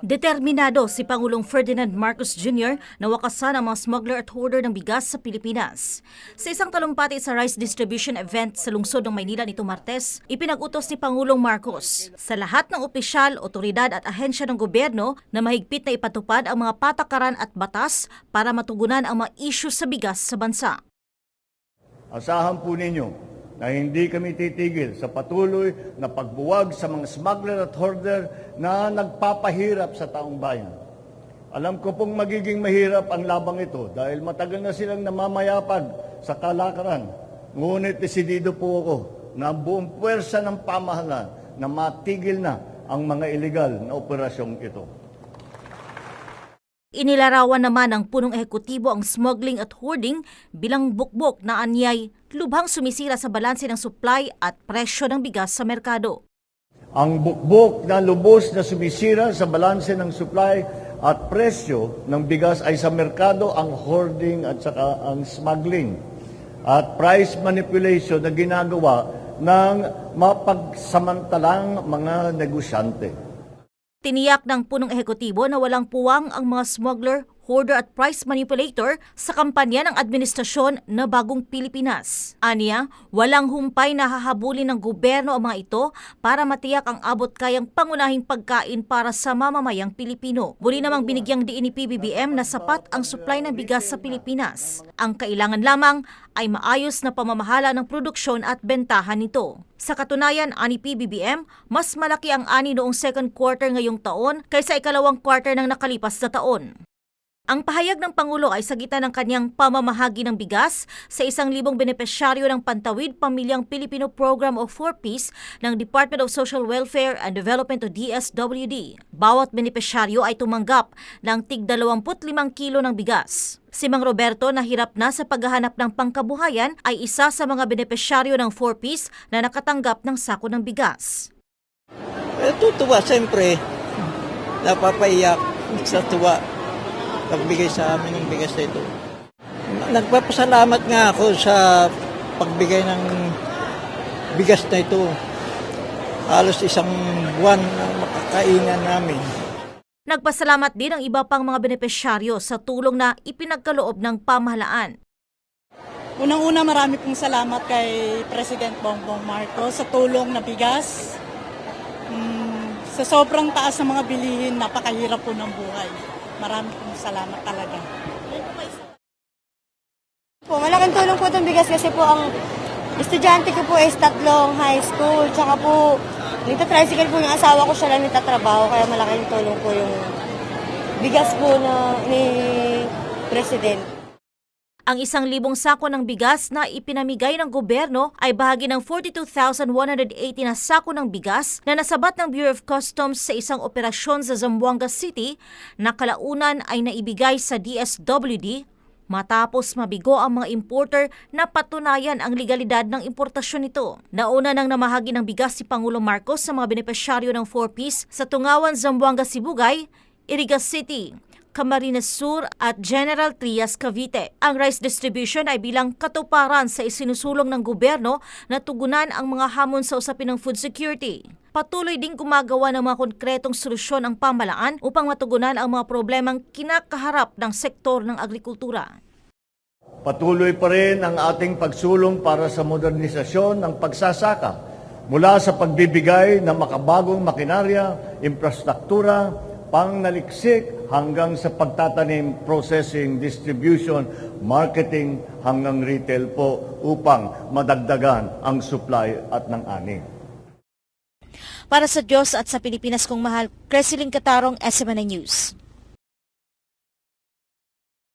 Determinado si Pangulong Ferdinand Marcos Jr. na wakasan ang mga smuggler at hoarder ng bigas sa Pilipinas. Sa isang talumpati sa rice distribution event sa lungsod ng Maynila nito Martes, ipinag-utos ni Pangulong Marcos sa lahat ng opisyal, otoridad at ahensya ng gobyerno na mahigpit na ipatupad ang mga patakaran at batas para matugunan ang mga issue sa bigas sa bansa. Asahan po ninyo na hindi kami titigil sa patuloy na pagbuwag sa mga smuggler at hoarder na nagpapahirap sa taong bayan. Alam ko pong magiging mahirap ang labang ito dahil matagal na silang namamayapag sa kalakaran. Ngunit desidido po ako na buong puwersa ng pamahalaan na matigil na ang mga ilegal na operasyong ito. Inilarawan naman ng punong ehekutibo ang smuggling at hoarding bilang bukbok na anyay lubhang sumisira sa balanse ng supply at presyo ng bigas sa merkado. Ang bukbok na lubos na sumisira sa balanse ng supply at presyo ng bigas ay sa merkado ang hoarding at saka ang smuggling at price manipulation na ginagawa ng mapagsamantalang mga negosyante. Tiniyak ng punong ehekutibo na walang puwang ang mga smuggler, hoarder at price manipulator sa kampanya ng administrasyon na Bagong Pilipinas. Aniya, walang humpay na hahabulin ng gobyerno ang mga ito para matiyak ang abot kayang pangunahing pagkain para sa mamamayang Pilipino. Muli namang binigyang diin ni PBBM na sapat ang supply ng bigas sa Pilipinas. Ang kailangan lamang ay maayos na pamamahala ng produksyon at bentahan nito. Sa katunayan, ani PBBM, mas malaki ang ani noong second quarter ngayong taon kaysa ikalawang quarter ng nakalipas na taon. Ang pahayag ng Pangulo ay sa gitna ng kanyang pamamahagi ng bigas sa isang libong benepisyaryo ng Pantawid Pamilyang Pilipino Program of 4Ps ng Department of Social Welfare and Development o DSWD. Bawat benepisyaryo ay tumanggap ng tig 25 kilo ng bigas. Si Mang Roberto na hirap na sa paghahanap ng pangkabuhayan ay isa sa mga benepisyaryo ng 4Ps na nakatanggap ng sako ng bigas. Eh, tutuwa, siyempre. Napapaiyak sa tuwa. Pagbigay sa amin ng bigas na ito. Nagpapasalamat nga ako sa pagbigay ng bigas na ito. Halos isang buwan na makakainan namin. Nagpasalamat din ang iba pang mga benepisyaryo sa tulong na ipinagkaloob ng pamahalaan. Unang-una marami pong salamat kay President Bongbong Marcos sa tulong na bigas. Mm, sa sobrang taas ng mga bilihin, napakahirap po ng buhay. Marami pong salamat talaga. Po, malaking tulong po itong bigas kasi po ang estudyante ko po is tatlong high school. Tsaka po, nagtatricycle po yung asawa ko siya lang nagtatrabaho. Kaya malaking tulong po yung bigas po na ni President. Ang isang libong sako ng bigas na ipinamigay ng gobyerno ay bahagi ng 42,180 na sako ng bigas na nasabat ng Bureau of Customs sa isang operasyon sa Zamboanga City na kalaunan ay naibigay sa DSWD matapos mabigo ang mga importer na patunayan ang legalidad ng importasyon nito. Nauna nang namahagi ng bigas si Pangulo Marcos sa mga benepisyaryo ng 4Ps sa Tungawan, Zamboanga, Sibugay, Irigas City, Camarines Sur at General Trias Cavite. Ang rice distribution ay bilang katuparan sa isinusulong ng gobyerno na tugunan ang mga hamon sa usapin ng food security. Patuloy ding gumagawa ng mga konkretong solusyon ang pamalaan upang matugunan ang mga problemang kinakaharap ng sektor ng agrikultura. Patuloy pa rin ang ating pagsulong para sa modernisasyon ng pagsasaka mula sa pagbibigay ng makabagong makinarya, infrastruktura, pangnaliksik hanggang sa pagtatanim, processing, distribution, marketing hanggang retail po upang madagdagan ang supply at ng ani. Para sa Diyos at sa Pilipinas kong mahal, Creseling Katarong, SMNA News.